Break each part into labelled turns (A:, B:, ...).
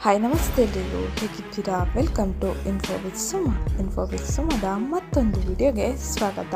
A: Hi ನಮಸ್ತೆ ಎಲ್ರಿಗೂ ಹೇಗಿದ್ದೀರಾ welcome to info with Suma info with ಸುಮದ ಮತ್ತೊಂದು ವಿಡಿಯೋಗೆ ಸ್ವಾಗತ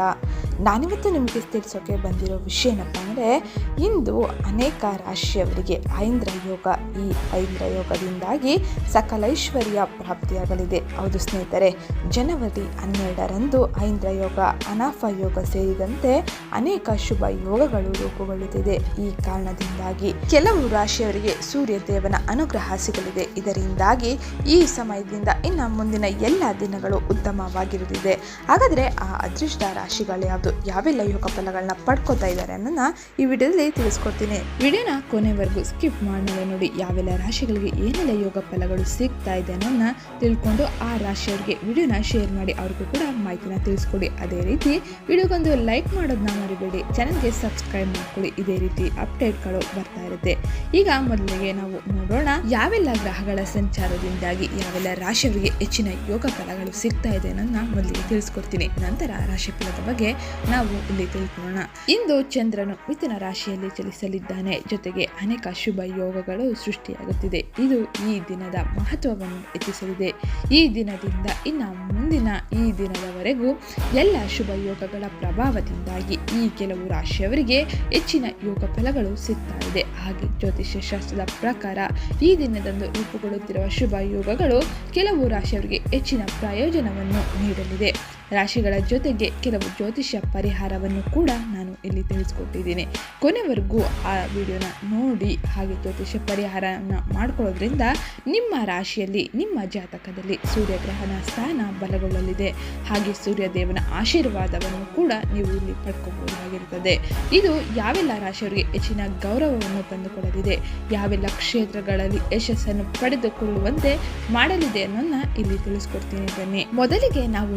A: ನಾನಿವತ್ತು ನಿಮಗೆ ತಿಳಿಸೋಕೆ ಬಂದಿರೋ ವಿಷಯ ಏನಪ್ಪ ಅಂದರೆ, ಇಂದು ಅನೇಕ ರಾಶಿಯವರಿಗೆ ಐಂದ್ರ ಯೋಗ, ಈ ಐಂದ್ರ ಯೋಗದಿಂದಾಗಿ ಸಕಲೈಶ್ವರ್ಯ ಪ್ರಾಪ್ತಿಯಾಗಲಿದೆ. ಹೌದು ಸ್ನೇಹಿತರೆ, ಜನವರಿ ಹನ್ನೆರಡರಂದು ಐಂದ್ರ ಯೋಗ ಅನಾಫ ಯೋಗ ಸೇರಿದಂತೆ ಅನೇಕ ಶುಭ ಯೋಗಗಳು ರೂಪುಗೊಳ್ಳುತ್ತಿದೆ. ಈ ಕಾರಣದಿಂದಾಗಿ ಕೆಲವು ರಾಶಿಯವರಿಗೆ ಸೂರ್ಯ ದೇವನ ಅನುಗ್ರಹ ಸಿಗಲಿದೆ. ಇದರಿಂದಾಗಿ ಈ ಸಮಯದಿಂದ ಇನ್ನು ಮುಂದಿನ ಎಲ್ಲ ದಿನಗಳು ಉತ್ತಮವಾಗಿರುತ್ತಿದೆ. ಹಾಗಾದರೆ ಆ ಅದೃಷ್ಟ ರಾಶಿಗಳು ಯಾವುದು, ಯಾವೆಲ್ಲ ಯೋಗ ಫಲಗಳನ್ನ ಪಡ್ಕೋತಾ ಇದ್ದಾರೆ ಅನ್ನೋದನ್ನ ಈ ವಿಡಿಯೋದಲ್ಲಿ ತಿಳಿಸ್ಕೊಡ್ತೀನಿ. ವಿಡಿಯೋನ ಕೊನೆವರೆಗೂ ಸ್ಕಿಪ್ ಮಾಡದೆ ನೋಡಿ, ಯಾವೆಲ್ಲ ರಾಶಿಗಳಿಗೆ ಏನೆಲ್ಲ ಯೋಗ ಫಲಗಳು ಸಿಗ್ತಾ ಇದೆ ಅನ್ನೋದನ್ನ ತಿಳ್ಕೊಂಡು ಆ ರಾಶಿಯವರಿಗೆ ವಿಡಿಯೋನ ಶೇರ್ ಮಾಡಿ, ಅವ್ರಿಗೂ ಕೂಡ ಮಾಹಿತಿನ ತಿಳಿಸ್ಕೊಡಿ. ಅದೇ ರೀತಿ, ವಿಡಿಯೋಗೊಂದು ಲೈಕ್ ಮಾಡೋದನ್ನ ಮರಿಬೇಡಿ. ಚಾನಲ್ಗೆ ಸಬ್ಸ್ಕ್ರೈಬ್ ಮಾಡ್ಕೊಳ್ಳಿ. ಇದೇ ರೀತಿ ಅಪ್ಡೇಟ್ಗಳು ಬರ್ತಾ ಇರುತ್ತೆ. ಈಗ ಮೊದಲಿಗೆ ನಾವು ನೋಡೋಣ, ಯಾವೆಲ್ಲ ಗ್ರಹಗಳ ಸಂಚಾರದಿಂದಾಗಿ ಯಾವೆಲ್ಲ ರಾಶಿಯವರಿಗೆ ಹೆಚ್ಚಿನ ಯೋಗ ಫಲಗಳು ಸಿಗ್ತಾ ಇದೆ ಅನ್ನೋದನ್ನ ಮೊದಲಿಗೆ ತಿಳಿಸ್ಕೊಡ್ತೀನಿ. ನಂತರ ರಾಶಿ ಫಲದ ಬಗ್ಗೆ ನಾವು ಇಲ್ಲಿ ತಿಳ್ಕೊಳ್ಳೋಣ. ಇಂದು ಚಂದ್ರನು ಮಿಥುನ ರಾಶಿಯಲ್ಲಿ ಚಲಿಸಲಿದ್ದಾನೆ. ಜೊತೆಗೆ ಅನೇಕ ಶುಭ ಯೋಗಗಳು ಸೃಷ್ಟಿಯಾಗುತ್ತಿದೆ. ಇದು ಈ ದಿನದ ಮಹತ್ವವನ್ನು ಹೆಚ್ಚಿಸಲಿದೆ. ಈ ದಿನದಿಂದ ಇನ್ನು ಮುಂದಿನ ಈ ದಿನದವರೆಗೂ ಎಲ್ಲ ಶುಭ ಯೋಗಗಳ ಪ್ರಭಾವದಿಂದಾಗಿ ಈ ಕೆಲವು ರಾಶಿಯವರಿಗೆ ಹೆಚ್ಚಿನ ಯೋಗ ಫಲಗಳು ಸಿಗ್ತಾ ಇದೆ. ಹಾಗೆ ಜ್ಯೋತಿಷ್ಯ ಶಾಸ್ತ್ರದ ಪ್ರಕಾರ ಈ ದಿನದಂದು ರೂಪುಗೊಳ್ಳುತ್ತಿರುವ ಶುಭ ಯೋಗಗಳು ಕೆಲವು ರಾಶಿಯವರಿಗೆ ಹೆಚ್ಚಿನ ಪ್ರಯೋಜನವನ್ನು ನೀಡಲಿದೆ. ರಾಶಿಗಳ ಜೊತೆಗೆ ಕೆಲವು ಜ್ಯೋತಿಷ್ಯ ಪರಿಹಾರವನ್ನು ಕೂಡ ನಾನು ಇಲ್ಲಿ ತಿಳಿಸ್ಕೊಟ್ಟಿದ್ದೀನಿ. ಕೊನೆವರೆಗೂ ಆ ವಿಡಿಯೋನ ನೋಡಿ, ಹಾಗೆ ಜ್ಯೋತಿಷ್ಯ ಪರಿಹಾರನ ಮಾಡ್ಕೊಳ್ಳೋದ್ರಿಂದ ನಿಮ್ಮ ರಾಶಿಯಲ್ಲಿ, ನಿಮ್ಮ ಜಾತಕದಲ್ಲಿ ಸೂರ್ಯಗ್ರಹಣ ಸ್ಥಾನ ಬಲಗೊಳ್ಳಲಿದೆ. ಹಾಗೆ ಸೂರ್ಯದೇವನ ಆಶೀರ್ವಾದವನ್ನು ಕೂಡ ನೀವು ಇಲ್ಲಿ ಪಡ್ಕೋಬಹುದಾಗಿರುತ್ತದೆ. ಇದು ಯಾವೆಲ್ಲ ರಾಶಿಯವರಿಗೆ ಹೆಚ್ಚಿನ ಗೌರವವನ್ನು ತಂದುಕೊಡಲಿದೆ, ಯಾವೆಲ್ಲ ಕ್ಷೇತ್ರಗಳಲ್ಲಿ ಯಶಸ್ಸನ್ನು ಪಡೆದುಕೊಳ್ಳುವಂತೆ ಮಾಡಲಿದೆ ಅನ್ನೋದನ್ನ ಇಲ್ಲಿ ತಿಳಿಸ್ಕೊಡ್ತೀನಿ ಬನ್ನಿ. ಮೊದಲಿಗೆ ನಾವು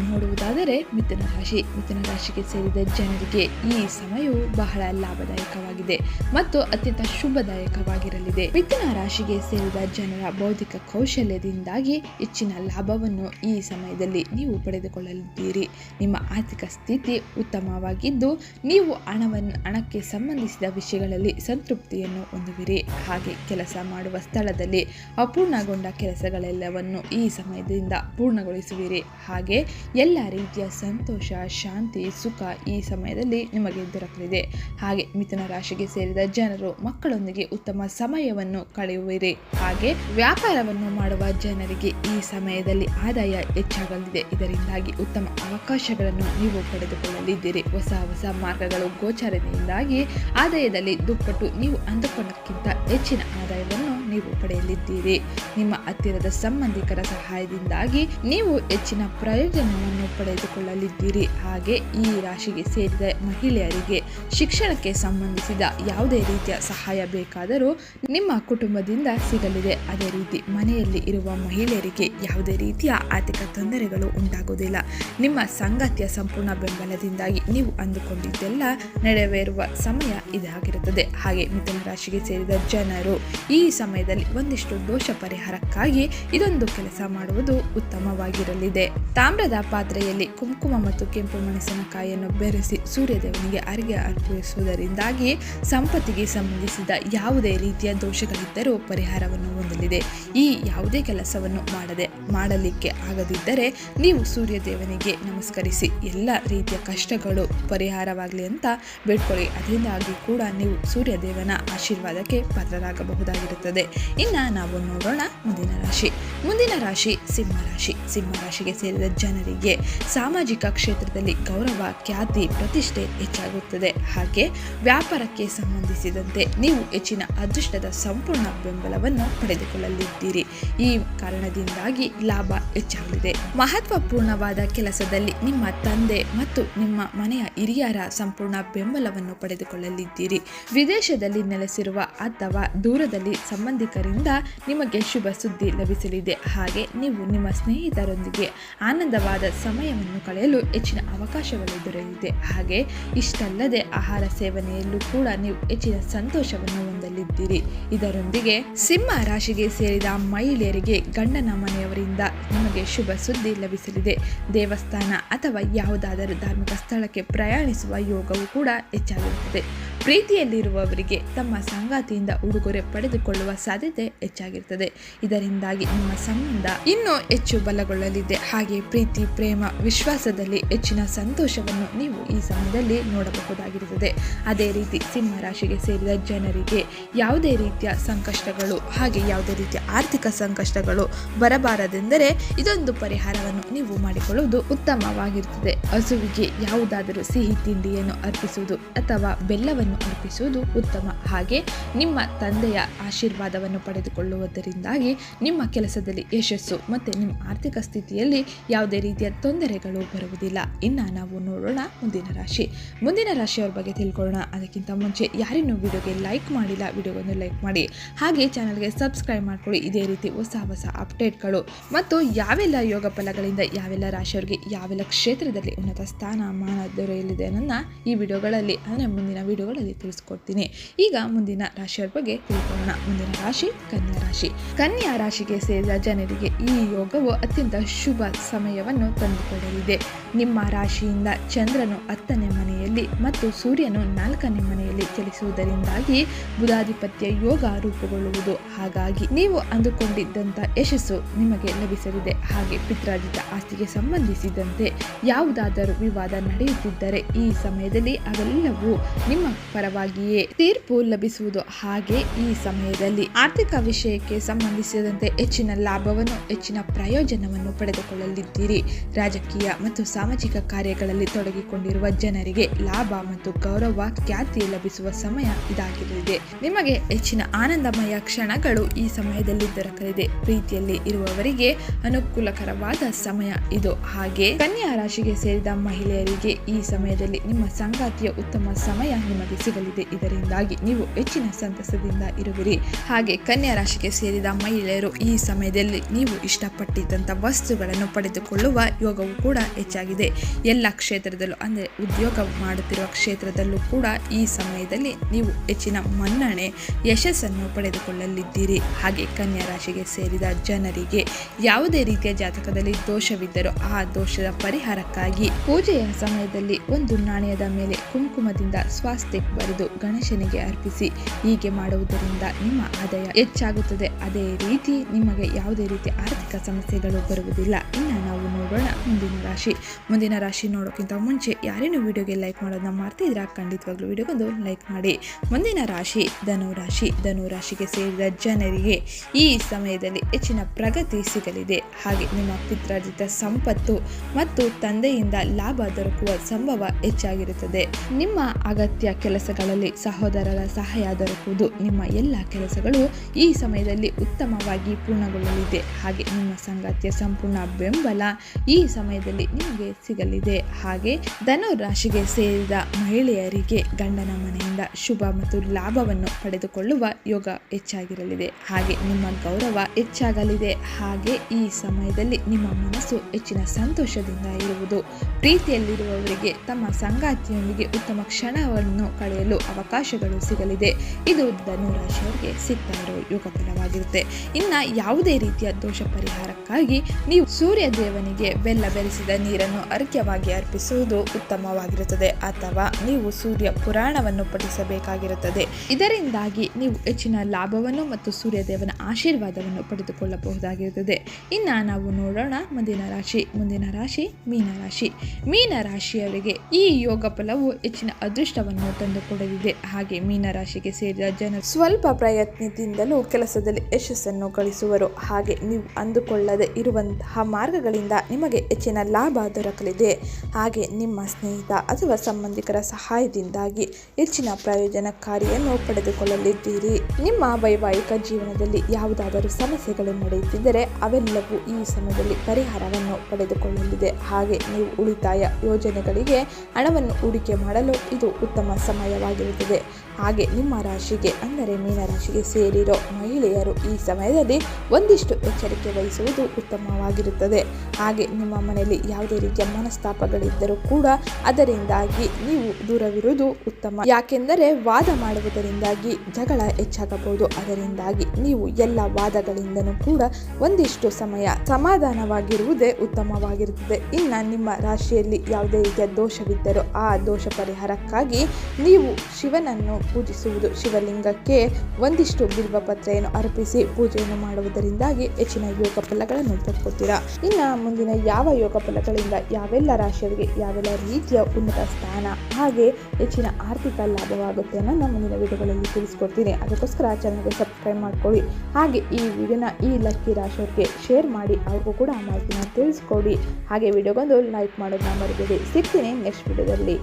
A: ನೋಡುವುದಾದರೆ ಮಿಥುನ ರಾಶಿ, ಮಿಥುನ ರಾಶಿಗೆ ಸೇರಿದ ಜನರಿಗೆ ಈ ಸಮಯವು ಬಹಳ ಲಾಭದಾಯಕವಾಗಿದೆ ಮತ್ತು ಅತ್ಯಂತ ಶುಭದಾಯಕವಾಗಿರಲಿದೆ. ಮಿಥುನ ರಾಶಿಗೆ ಸೇರಿದ ಜನರ ಬೌದ್ಧಿಕ ಕೌಶಲ್ಯದಿಂದಾಗಿ ಹೆಚ್ಚಿನ ಲಾಭವನ್ನು ಈ ಸಮಯದಲ್ಲಿ ನೀವು ಪಡೆದುಕೊಳ್ಳಲಿದ್ದೀರಿ. ನಿಮ್ಮ ಆರ್ಥಿಕ ಸ್ಥಿತಿ ಉತ್ತಮವಾಗಿದ್ದು, ನೀವು ಹಣವನ್ನು, ಹಣಕ್ಕೆ ಸಂಬಂಧಿಸಿದ ವಿಷಯಗಳಲ್ಲಿ ಸಂತೃಪ್ತಿಯನ್ನು ಹೊಂದುವಿರಿ. ಹಾಗೆ ಕೆಲಸ ಮಾಡುವ ಸ್ಥಳದಲ್ಲಿ ಅಪೂರ್ಣಗೊಂಡ ಕೆಲಸಗಳೆಲ್ಲವನ್ನು ಈ ಸಮಯದಿಂದ ಪೂರ್ಣಗೊಳಿಸುವಿರಿ. ಹಾಗೆ ಎಲ್ಲ ರೀತಿಯ ಸಂತೋಷ, ಶಾಂತಿ, ಸುಖ ಈ ಸಮಯದಲ್ಲಿ ನಿಮಗೆ ದೊರಕಲಿದೆ. ಹಾಗೆ ಮಿಥುನ ರಾಶಿಗೆ ಸೇರಿದ ಜನರು ಮಕ್ಕಳೊಂದಿಗೆ ಉತ್ತಮ ಸಮಯವನ್ನು ಕಳೆಯುವಿರಿ. ಹಾಗೆ ವ್ಯಾಪಾರವನ್ನು ಮಾಡುವ ಜನರಿಗೆ ಈ ಸಮಯದಲ್ಲಿ ಆದಾಯ ಹೆಚ್ಚಾಗಲಿದೆ. ಇದರಿಂದಾಗಿ ಉತ್ತಮ ಅವಕಾಶಗಳನ್ನು ನೀವು ಪಡೆದುಕೊಳ್ಳಲಿದ್ದೀರಿ. ಹೊಸ ಹೊಸ ಮಾರ್ಗಗಳು ಗೋಚರದಿಂದಾಗಿ ಆದಾಯದಲ್ಲಿ ದುಪ್ಪಟ್ಟು ನೀವು ಅಂದುಕೊಂಡಕ್ಕಿಂತ ಹೆಚ್ಚಿನ ಆದಾಯವನ್ನು ನೀವು ಪಡೆಯಲಿದ್ದೀರಿ. ನಿಮ್ಮ ಹತ್ತಿರದ ಸಂಬಂಧಿಕರ ಸಹಾಯದಿಂದಾಗಿ ನೀವು ಹೆಚ್ಚಿನ ಪ್ರಯೋಜನವನ್ನು ಪಡೆದುಕೊಳ್ಳಲಿದ್ದೀರಿ. ಹಾಗೆ ಈ ರಾಶಿಗೆ ಸೇರಿದ ಮಹಿಳೆಯರಿಗೆ ಶಿಕ್ಷಣಕ್ಕೆ ಸಂಬಂಧಿಸಿದ ಯಾವುದೇ ರೀತಿಯ ಸಹಾಯ ಬೇಕಾದರೂ ನಿಮ್ಮ ಕುಟುಂಬದಿಂದ ಸಿಗಲಿದೆ. ಅದೇ ರೀತಿ ಮನೆಯಲ್ಲಿ ಇರುವ ಮಹಿಳೆಯರಿಗೆ ಯಾವುದೇ ರೀತಿಯ ಆರ್ಥಿಕ ತೊಂದರೆಗಳು ಉಂಟಾಗುವುದಿಲ್ಲ. ನಿಮ್ಮ ಸಂಗಾತಿಯ ಸಂಪೂರ್ಣ ಬೆಂಬಲದಿಂದಾಗಿ ನೀವು ಅಂದುಕೊಂಡಿದ್ದೆಲ್ಲ ನೆರವೇರುವ ಸಮಯ ಇದಾಗಿರುತ್ತದೆ. ಹಾಗೆ ಮಿಥುನ ರಾಶಿಗೆ ಸೇರಿದ ಜನರು ಈ ಸಮಯದಲ್ಲಿ ಒಂದಿಷ್ಟು ದೋಷ ಪರಿಹಾರಕ್ಕಾಗಿ ಇದೊಂದು ಕೆಲಸ ಮಾಡುವುದು ಉತ್ತಮವಾಗಿರಲಿದೆ. ತಾಮ್ರದ ಪಾತ್ರೆಯಲ್ಲಿ ಕುಂಕುಮ ಮತ್ತು ಕೆಂಪು ಮೆಣಸಿನಕಾಯಿಯನ್ನು ಬೆರೆಸಿ ಸೂರ್ಯದೇವನಿಗೆ ಅರ್ಘ್ಯ ಅರ್ಪಿಸುವುದರಿಂದಾಗಿ ಸಂಪತ್ತಿಗೆ ಸಂಬಂಧಿಸಿದ ಯಾವುದೇ ರೀತಿಯ ದೋಷಗಳಿದ್ದರೂ ಪರಿಹಾರವನ್ನು ಹೊಂದಲಿದೆ. ಈ ಯಾವುದೇ ಕೆಲಸವನ್ನು ಮಾಡದೆ, ಮಾಡಲಿಕ್ಕೆ ಆಗದಿದ್ದರೆ ನೀವು ಸೂರ್ಯದೇವನಿಗೆ ನಮಸ್ಕರಿಸಿ, ಎಲ್ಲ ರೀತಿಯ ಕಷ್ಟಗಳು ಪರಿಹಾರವಾಗಲಿ ಅಂತ ಬೇಡ್ಕೊಳ್ಳಿ. ಅದರಿಂದಾಗಿ ಕೂಡ ನೀವು ಸೂರ್ಯದೇವನ ಆಶೀರ್ವಾದಕ್ಕೆ ಪಾತ್ರರಾಗಬಹುದಾಗಿರುತ್ತದೆ. ಇನ್ನು ನಾವು ನೋಡೋಣ ಮುಂದಿನ ರಾಶಿ. ಮುಂದಿನ ರಾಶಿ ಸಿಂಹ ರಾಶಿ. ಸಿಂಹ ರಾಶಿಗೆ ಸೇರಿದ ಜನರಿಗೆ ಸಾಮಾಜಿಕ ಕ್ಷೇತ್ರದಲ್ಲಿ ಗೌರವ, ಖ್ಯಾತಿ, ಪ್ರತಿಷ್ಠೆ ಹೆಚ್ಚಾಗುತ್ತದೆ. ಹಾಗೆ ವ್ಯಾಪಾರಕ್ಕೆ ಸಂಬಂಧಿಸಿದಂತೆ ನೀವು ಹೆಚ್ಚಿನ ಅದೃಷ್ಟದ ಸಂಪೂರ್ಣ ಬೆಂಬಲವನ್ನು ಪಡೆದುಕೊಳ್ಳಲಿದ್ದೀರಿ. ಈ ಕಾರಣದಿಂದಾಗಿ ಲಾಭ ಹೆಚ್ಚಾಗಲಿದೆ. ಮಹತ್ವಪೂರ್ಣವಾದ ಕೆಲಸದಲ್ಲಿ ನಿಮ್ಮ ತಂದೆ ಮತ್ತು ನಿಮ್ಮ ಮನೆಯ ಹಿರಿಯರ ಸಂಪೂರ್ಣ ಬೆಂಬಲವನ್ನು ಪಡೆದುಕೊಳ್ಳಲಿದ್ದೀರಿ. ವಿದೇಶದಲ್ಲಿ ನೆಲೆಸಿರುವ ಅಥವಾ ದೂರದಲ್ಲಿ ಸಂಬಂಧಿಕರಿಂದ ನಿಮಗೆ ಶುಭ ಸುದ್ದಿ ಲಭಿಸಲಿದೆ. ಹಾಗೆ ನೀವು ನಿಮ್ಮ ಸ್ನೇಹಿತರೊಂದಿಗೆ ಆನಂದವಾದ ಸಮಯವನ್ನು ಕಳೆಯಲು ಹೆಚ್ಚಿನ ಅವಕಾಶಗಳು ದೊರೆಯಲಿದೆ. ಹಾಗೆ ಇಷ್ಟಲ್ಲದೆ ಆಹಾರ ಸೇವನೆಯಲ್ಲೂ ಕೂಡ ನೀವು ಹೆಚ್ಚಿನ ಸಂತೋಷವನ್ನು ಹೊಂದಲಿದ್ದೀರಿ. ಇದರೊಂದಿಗೆ ಸಿಂಹ ರಾಶಿಗೆ ಸೇರಿದ ಮಹಿಳೆಯರಿಗೆ ಗಂಡನ ಮನೆಯವರಿಂದ ನಿಮಗೆ ಶುಭ ಸುದ್ದಿ ಲಭಿಸಲಿದೆ. ದೇವಸ್ಥಾನ ಅಥವಾ ಯಾವುದಾದರೂ ಧಾರ್ಮಿಕ ಸ್ಥಳಕ್ಕೆ ಪ್ರಯಾಣಿಸುವ ಯೋಗವು ಕೂಡ ಹೆಚ್ಚಾಗಿರುತ್ತದೆ ಪ್ರೀತಿಯಲ್ಲಿರುವವರಿಗೆ ತಮ್ಮ ಸಂಗಾತಿಯಿಂದ ಉಡುಗೊರೆ ಪಡೆದುಕೊಳ್ಳುವ ಸಾಧ್ಯತೆ ಹೆಚ್ಚಾಗಿರುತ್ತದೆ ಇದರಿಂದಾಗಿ ನಿಮ್ಮ ಸಂಬಂಧ ಇನ್ನೂ ಹೆಚ್ಚು ಬಲಗೊಳ್ಳಲಿದೆ. ಹಾಗೆ ಪ್ರೀತಿ, ಪ್ರೇಮ, ವಿಶ್ವಾಸದಲ್ಲಿ ಹೆಚ್ಚಿನ ಸಂತೋಷವನ್ನು ನೀವು ಈ ಸಮಯದಲ್ಲಿ ನೋಡಬಹುದಾಗಿರುತ್ತದೆ. ಅದೇ ರೀತಿ ಸಿಂಹ ರಾಶಿಗೆ ಸೇರಿದ ಜನರಿಗೆ ಯಾವುದೇ ರೀತಿಯ ಸಂಕಷ್ಟಗಳು ಹಾಗೆ ಯಾವುದೇ ರೀತಿಯ ಆರ್ಥಿಕ ಸಂಕಷ್ಟಗಳು ಬರಬಾರದೆಂದರೆ ಇದೊಂದು ಪರಿಹಾರವನ್ನು ನೀವು ಮಾಡಿಕೊಳ್ಳುವುದು ಉತ್ತಮವಾಗಿರುತ್ತದೆ. ಹಸುವಿಗೆ ಯಾವುದಾದರೂ ಸಿಹಿ ತಿಂಡಿಯನ್ನು ಅರ್ಪಿಸುವುದು ಅಥವಾ ಬೆಲ್ಲವನ್ನು ಅರ್ಪಿಸುವುದು ಉತ್ತಮ. ಹಾಗೆ ನಿಮ್ಮ ತಂದೆಯ ಆಶೀರ್ವಾದವನ್ನು ಪಡೆದುಕೊಳ್ಳುವುದರಿಂದಾಗಿ ನಿಮ್ಮ ಕೆಲಸದಲ್ಲಿ ಯಶಸ್ಸು ಮತ್ತು ನಿಮ್ಮ ಆರ್ಥಿಕ ಸ್ಥಿತಿಯಲ್ಲಿ ಯಾವುದೇ ರೀತಿಯ ತೊಂದರೆಗಳು ಬರುವುದಿಲ್ಲ. ಇನ್ನು ನಾವು ನೋಡೋಣ ಮುಂದಿನ ರಾಶಿ. ಮುಂದಿನ ರಾಶಿಯವ್ರ ಬಗ್ಗೆ ತಿಳ್ಕೊಳ್ಳೋಣ. ಅದಕ್ಕಿಂತ ಮುಂಚೆ ಯಾರಿನ್ನೂ ವಿಡಿಯೋಗೆ ಲೈಕ್ ಮಾಡಿಲ್ಲ, ವಿಡಿಯೋವನ್ನು ಲೈಕ್ ಮಾಡಿ. ಹಾಗೆ ಚಾನಲ್ಗೆ ಸಬ್ಸ್ಕ್ರೈಬ್ ಮಾಡ್ಕೊಳ್ಳಿ. ಇದೇ ರೀತಿ ಹೊಸ ಹೊಸ ಅಪ್ಡೇಟ್ಗಳು ಮತ್ತು ಯಾವೆಲ್ಲ ಯೋಗ ಫಲಗಳಿಂದ ಯಾವೆಲ್ಲ ರಾಶಿಯವರಿಗೆ ಯಾವೆಲ್ಲ ಕ್ಷೇತ್ರದಲ್ಲಿ ಉನ್ನತ ಸ್ಥಾನಮಾನ ದೊರೆಯಲಿದೆ ಅನ್ನೋದನ್ನ ಈ ವಿಡಿಯೋಗಳಲ್ಲಿ, ಅಂದರೆ ಮುಂದಿನ ವಿಡಿಯೋಗಳಲ್ಲಿ ತಿಳಿಸ್ಕೊಡ್ತೀನಿ. ಈಗ ಮುಂದಿನ ರಾಶಿಯವರ ಬಗ್ಗೆ ತಿಳ್ಕೊಳ್ಳೋಣ. ಮುಂದಿನ ರಾಶಿ ಕನ್ಯಾ ರಾಶಿ. ಕನ್ಯಾ ರಾಶಿಗೆ ಸೇರಿದ ಜನರಿಗೆ ಈ ಯೋಗವು ಅತ್ಯಂತ ಶುಭ ಸಮಯವನ್ನು ತಂದುಕೊಡಲಿದೆ. ನಿಮ್ಮ ರಾಶಿಯಿಂದ ಚಂದ್ರನು ಹತ್ತನೇ ಮನೆಯಲ್ಲಿ ಮತ್ತು ಸೂರ್ಯನು ನಾಲ್ಕನೇ ಮನೆಯಲ್ಲಿ ಚಲಿಸುವುದರಿಂದಾಗಿ ಬುಧಾಧಿಪತ್ಯ ಯೋಗ ರೂಪುಗೊಳ್ಳುವುದು. ಹಾಗಾಗಿ ನೀವು ಅಂದುಕೊಂಡಿದ್ದಂಥ ಯಶಸ್ಸು ನಿಮಗೆ ಲಭಿಸಲಿದೆ. ಹಾಗೆ ಪಿತ್ರಾರ್ಜಿತ ಆಸ್ತಿಗೆ ಸಂಬಂಧಿಸಿದಂತೆ ಯಾವುದಾದರೂ ವಿವಾದ ನಡೆಯುತ್ತಿದ್ದರೆ ಈ ಸಮಯದಲ್ಲಿ ಅವೆಲ್ಲವೂ ನಿಮ್ಮ ಪರವಾಗಿಯೇ ತೀರ್ಪು ಲಭಿಸುವುದು. ಹಾಗೆ ಈ ಸಮಯದಲ್ಲಿ ಆರ್ಥಿಕ ವಿಷಯಕ್ಕೆ ಸಂಬಂಧಿಸಿದಂತೆ ಹೆಚ್ಚಿನ ಲಾಭವನ್ನು, ಹೆಚ್ಚಿನ ಪ್ರಯೋಜನವನ್ನು ಪಡೆದುಕೊಳ್ಳಲಿದ್ದೀರಿ. ರಾಜಕೀಯ ಮತ್ತು ಸಾಮಾಜಿಕ ಕಾರ್ಯಗಳಲ್ಲಿ ತೊಡಗಿಕೊಂಡಿರುವ ಜನರಿಗೆ ಲಾಭ ಮತ್ತು ಗೌರವ, ಖ್ಯಾತಿ ಲಭಿಸುವ ಸಮಯ ಇದಾಗಿರಲಿದೆ. ನಿಮಗೆ ಹೆಚ್ಚಿನ ಆನಂದಮಯ ಕ್ಷಣಗಳು ಈ ಸಮಯದಲ್ಲಿ ದೊರಕಲಿದೆ. ಪ್ರೀತಿಯಲ್ಲಿ ಇರುವವರಿಗೆ ಅನುಕೂಲಕರವಾದ ಸಮಯ ಇದು. ಹಾಗೆ ಕನ್ಯಾ ರಾಶಿಗೆ ಸೇರಿದ ಮಹಿಳೆಯರಿಗೆ ಈ ಸಮಯದಲ್ಲಿ ನಿಮ್ಮ ಸಂಗಾತಿಯ ಉತ್ತಮ ಸಮಯ ನಿಮಗೆ ಸಿಗಲಿದೆ. ಇದರಿಂದಾಗಿ ನೀವು ಹೆಚ್ಚಿನ ಸಂತಸದಿಂದ ಇರುವಿರಿ. ಹಾಗೆ ಕನ್ಯಾ ರಾಶಿಗೆ ಸೇರಿದ ಮಹಿಳೆಯರು ಈ ಸಮಯದಲ್ಲಿ ನೀವು ಇಷ್ಟಪಟ್ಟಿದ್ದಂಥ ವಸ್ತುಗಳನ್ನು ಪಡೆದುಕೊಳ್ಳುವ ಯೋಗವು ಕೂಡ ಹೆಚ್ಚಾಗಿದೆ. ಎಲ್ಲ ಕ್ಷೇತ್ರದಲ್ಲೂ, ಅಂದರೆ ಉದ್ಯೋಗ ಮಾಡುತ್ತಿರುವ ಕ್ಷೇತ್ರದಲ್ಲೂ ಕೂಡ ಈ ಸಮಯದಲ್ಲಿ ನೀವು ಹೆಚ್ಚಿನ ಮನ್ನಣೆ, ಯಶಸ್ಸನ್ನು ಪಡೆದುಕೊಳ್ಳಲಿದ್ದೀರಿ. ಹಾಗೆ ಕನ್ಯಾ ರಾಶಿಗೆ ಸೇರಿದ ಜನರಿಗೆ ಯಾವುದೇ ರೀತಿಯ ಜಾತಕದಲ್ಲಿ ದೋಷವಿದ್ದರೂ ಆ ದೋಷದ ಪರಿಹಾರಕ್ಕಾಗಿ ಪೂಜೆಯ ಸಮಯದಲ್ಲಿ ಒಂದು ನಾಣ್ಯದ ಮೇಲೆ ಕುಂಕುಮದಿಂದ ಸ್ವಾಸ್ತಿಕ್ ಬರೆದು ಗಣೇಶನಿಗೆ ಅರ್ಪಿಸಿ. ಹೀಗೆ ಮಾಡುವುದರಿಂದ ನಿಮ್ಮ ಆದಾಯ ಹೆಚ್ಚಾಗುತ್ತದೆ. ಅದೇ ರೀತಿ ನಿಮಗೆ ಯಾವುದೇ ರೀತಿ ಆರ್ಥಿಕ ಸಮಸ್ಯೆಗಳು ಬರುವುದಿಲ್ಲ. ಇನ್ನು ನೋಡೋಣ ಮುಂದಿನ ರಾಶಿ. ಮುಂದಿನ ರಾಶಿ ನೋಡೋಕ್ಕಿಂತ ಮುಂಚೆ ಯಾರೇನು ವಿಡಿಯೋಗೆ ಲೈಕ್ ಮಾಡೋದನ್ನ ಮಾಡ್ತಿದ್ದೀರಾ ಖಂಡಿತವಾಗ್ಲೂ ವಿಡಿಯೋಗೊಂದು ಲೈಕ್ ಮಾಡಿ. ಮುಂದಿನ ರಾಶಿ ಧನು ರಾಶಿ. ಧನು ರಾಶಿಗೆ ಸೇರಿದ ಜನರಿಗೆ ಈ ಸಮಯದಲ್ಲಿ ಹೆಚ್ಚಿನ ಪ್ರಗತಿ ಸಿಗಲಿದೆ. ಹಾಗೆ ನಿಮ್ಮ ಪಿತ್ರಾರ್ಜಿತ ಸಂಪತ್ತು ಮತ್ತು ತಂದೆಯಿಂದ ಲಾಭ ದೊರಕುವ ಸಂಭವ ಹೆಚ್ಚಾಗಿರುತ್ತದೆ. ನಿಮ್ಮ ಅಗತ್ಯ ಕೆಲಸಗಳಲ್ಲಿ ಸಹೋದರರ ಸಹಾಯ ದೊರಕುವುದು ನಿಮ್ಮ ಎಲ್ಲ ಕೆಲಸಗಳು ಈ ಸಮಯದಲ್ಲಿ ಉತ್ತಮವಾಗಿ ಪೂರ್ಣಗೊಳ್ಳಲಿದೆ. ಹಾಗೆ ನಿಮ್ಮ ಸಂಗಾತಿಯ ಸಂಪೂರ್ಣ ಬೆಂಬಲ ಈ ಸಮಯದಲ್ಲಿ ನಿಮಗೆ ಸಿಗಲಿದೆ. ಹಾಗೆ ಧನು ರಾಶಿಗೆ ಸೇರಿದ ಮಹಿಳೆಯರಿಗೆ ಗಂಡನ ಮನೆಯಿಂದ ಶುಭ ಮತ್ತು ಲಾಭವನ್ನು ಪಡೆದುಕೊಳ್ಳುವ ಯೋಗ ಹೆಚ್ಚಾಗಿರಲಿದೆ. ಹಾಗೆ ನಿಮ್ಮ ಗೌರವ ಹೆಚ್ಚಾಗಲಿದೆ. ಹಾಗೆ ಈ ಸಮಯದಲ್ಲಿ ನಿಮ್ಮ ಮನಸ್ಸು ಹೆಚ್ಚಿನ ಸಂತೋಷದಿಂದ ಇರುವುದು. ಪ್ರೀತಿಯಲ್ಲಿರುವವರಿಗೆ ತಮ್ಮ ಸಂಗಾತಿಯೊಂದಿಗೆ ಉತ್ತಮ ಕ್ಷಣವನ್ನು ಕಳೆಯಲು ಅವಕಾಶಗಳು ಸಿಗಲಿದೆ. ಇದು ಧನು ರಾಶಿಯವರಿಗೆ ಸಿಗ್ತಾ ಯೋಗ ಫಲವಾಗಿರುತ್ತೆ ಇನ್ನ ಯಾವುದೇ ರೀತಿಯ ದೋಷ ಪರಿಹಾರಕ್ಕಾಗಿ ನೀವು ಸೂರ್ಯ ದೇವನಿಗೆ ಬೆಲ್ಲ ಬೆರೆಸಿದ ನೀರನ್ನು ಅರ್ಘ್ಯವಾಗಿ ಅರ್ಪಿಸುವುದು ಉತ್ತಮವಾಗಿರುತ್ತದೆ ಅಥವಾ ನೀವು ಸೂರ್ಯ ಪುರಾಣವನ್ನು ಪಠಿಸಬೇಕಾಗಿರುತ್ತದೆ. ಇದರಿಂದಾಗಿ ನೀವು ಹೆಚ್ಚಿನ ಲಾಭವನ್ನು ಮತ್ತು ಸೂರ್ಯ ದೇವನ ಆಶೀರ್ವಾದವನ್ನು ಪಡೆದುಕೊಳ್ಳಬಹುದಾಗಿರುತ್ತದೆ. ಇನ್ನ ನಾವು ನೋಡೋಣ ಮುಂದಿನ ರಾಶಿ ಮುಂದಿನ ರಾಶಿ, ಮೀನ ರಾಶಿ. ಮೀನ ರಾಶಿಯವರಿಗೆ ಈ ಯೋಗ ಫಲವು ಹೆಚ್ಚಿನ ಅದೃಷ್ಟವನ್ನು ತಂದುಕೊಡಲಿದೆ. ಹಾಗೆ ಮೀನ ರಾಶಿಗೆ ಸೇರಿದ ಜನರು ಸ್ವಲ್ಪ ಪ್ರಯತ್ನದಿಂದಲೂ ಕೆಲಸದಲ್ಲಿ ಯಶಸ್ಸನ್ನು ಗಳಿಸುವರು. ಹಾಗೆ ನೀವು ಅಂದುಕೊಳ್ಳದೆ ಇರುವಂತಹ ಮಾರ್ಗಗಳಿಂದ ನಿಮಗೆ ಹೆಚ್ಚಿನ ಲಾಭ ದೊರಕಲಿದೆ. ಹಾಗೆ ನಿಮ್ಮ ಸ್ನೇಹಿತ ಅಥವಾ ಸಂಬಂಧಿಕರ ಸಹಾಯದಿಂದಾಗಿ ಹೆಚ್ಚಿನ ಪ್ರಯೋಜನಕಾರಿಯನ್ನು ಪಡೆದುಕೊಳ್ಳಲಿದ್ದೀರಿ. ನಿಮ್ಮ ವೈವಾಹಿಕ ಜೀವನದಲ್ಲಿ ಯಾವುದಾದರೂ ಸಮಸ್ಯೆಗಳು ನಡೆಯುತ್ತಿದ್ದರೆ ಅವೆಲ್ಲವೂ ಈ ಸಮಯದಲ್ಲಿ ಪರಿಹಾರವನ್ನು ಪಡೆದುಕೊಳ್ಳಲಿದೆ. ಹಾಗೆ ನೀವು ಉಳಿತಾಯ ಯೋಜನೆಗಳಿಗೆ ಹಣವನ್ನು ಹೂಡಿಕೆ ಮಾಡಲು ಇದು ಉತ್ತಮ ಸಮಯವಾಗಿರುತ್ತದೆ. ಹಾಗೆ ನಿಮ್ಮ ರಾಶಿಗೆ ಅಂದರೆ ಮೀನರಾಶಿಗೆ ಸೇರಿರೋ ಮಹಿಳೆಯರು ಈ ಸಮಯದಲ್ಲಿ ಒಂದಿಷ್ಟು ಎಚ್ಚರಿಕೆ ವಹಿಸುವುದು ಉತ್ತಮವಾಗಿರುತ್ತದೆ. ಹಾಗೆ ನಿಮ್ಮ ಮನೆಯಲ್ಲಿ ಯಾವುದೇ ರೀತಿಯ ಮನಸ್ತಾಪಗಳಿದ್ದರೂ ಕೂಡ ಅದರಿಂದಾಗಿ ನೀವು ದೂರವಿರುವುದು ಉತ್ತಮ. ಯಾಕೆಂದರೆ ವಾದ ಮಾಡುವುದರಿಂದಾಗಿ ಜಗಳ ಹೆಚ್ಚಾಗಬಹುದು. ಅದರಿಂದಾಗಿ ನೀವು ಎಲ್ಲ ವಾದಗಳಿಂದನೂ ಕೂಡ ಒಂದಿಷ್ಟು ಸಮಯ ಸಮಾಧಾನವಾಗಿರುವುದೇ ಉತ್ತಮವಾಗಿರುತ್ತದೆ. ಇನ್ನು ನಿಮ್ಮ ರಾಶಿಯಲ್ಲಿ ಯಾವುದೇ ರೀತಿಯ ದೋಷವಿದ್ದರೂ ಆ ದೋಷ ಪರಿಹಾರಕ್ಕಾಗಿ ನೀವು ಶಿವನನ್ನು ಪೂಜಿಸುವುದು, ಶಿವಲಿಂಗಕ್ಕೆ ಒಂದಿಷ್ಟು ಬಿಲ್ವಪತ್ರೆಯನ್ನು ಅರ್ಪಿಸಿ ಪೂಜೆಯನ್ನು ಮಾಡುವುದರಿಂದಾಗಿ ಹೆಚ್ಚಿನ ಯೋಗ ಫಲಗಳನ್ನು ಪಡ್ಕೊತೀರಾ. ಇನ್ನು ಮುಂದಿನ ಯಾವ ಯೋಗ ಫಲಗಳಿಂದ ಯಾವೆಲ್ಲ ರಾಶಿಯವರಿಗೆ ಯಾವೆಲ್ಲ ರೀತಿಯ ಉನ್ನತ ಸ್ಥಾನ, ಹಾಗೆ ಹೆಚ್ಚಿನ ಆರ್ಥಿಕ ಲಾಭವಾಗುತ್ತೆ ಅನ್ನೋ ಮುಂದಿನ ವಿಡಿಯೋಗಳಲ್ಲಿ ತಿಳಿಸ್ಕೊಡ್ತೀನಿ. ಅದಕ್ಕೋಸ್ಕರ ಚಾನಲ್ಗೆ ಸಬ್ಸ್ಕ್ರೈಬ್ ಮಾಡ್ಕೊಳ್ಳಿ. ಹಾಗೆ ಈ ವಿಡಿಯೋನ ಈ ಲಕ್ಕಿ ರಾಶಿಯವರಿಗೆ ಶೇರ್ ಮಾಡಿ, ಅವ್ರಿಗೂ ಕೂಡ ಮಾಹಿತಿನ ತಿಳಿಸ್ಕೊಡಿ. ಹಾಗೆ ವಿಡಿಯೋಗೊಂದು ಲೈಕ್ ಮಾಡೋದನ್ನ ಮರಿಬೇಡಿ. ಸಿಗ್ತೀನಿ ನೆಕ್ಸ್ಟ್ ವಿಡಿಯೋದಲ್ಲಿ.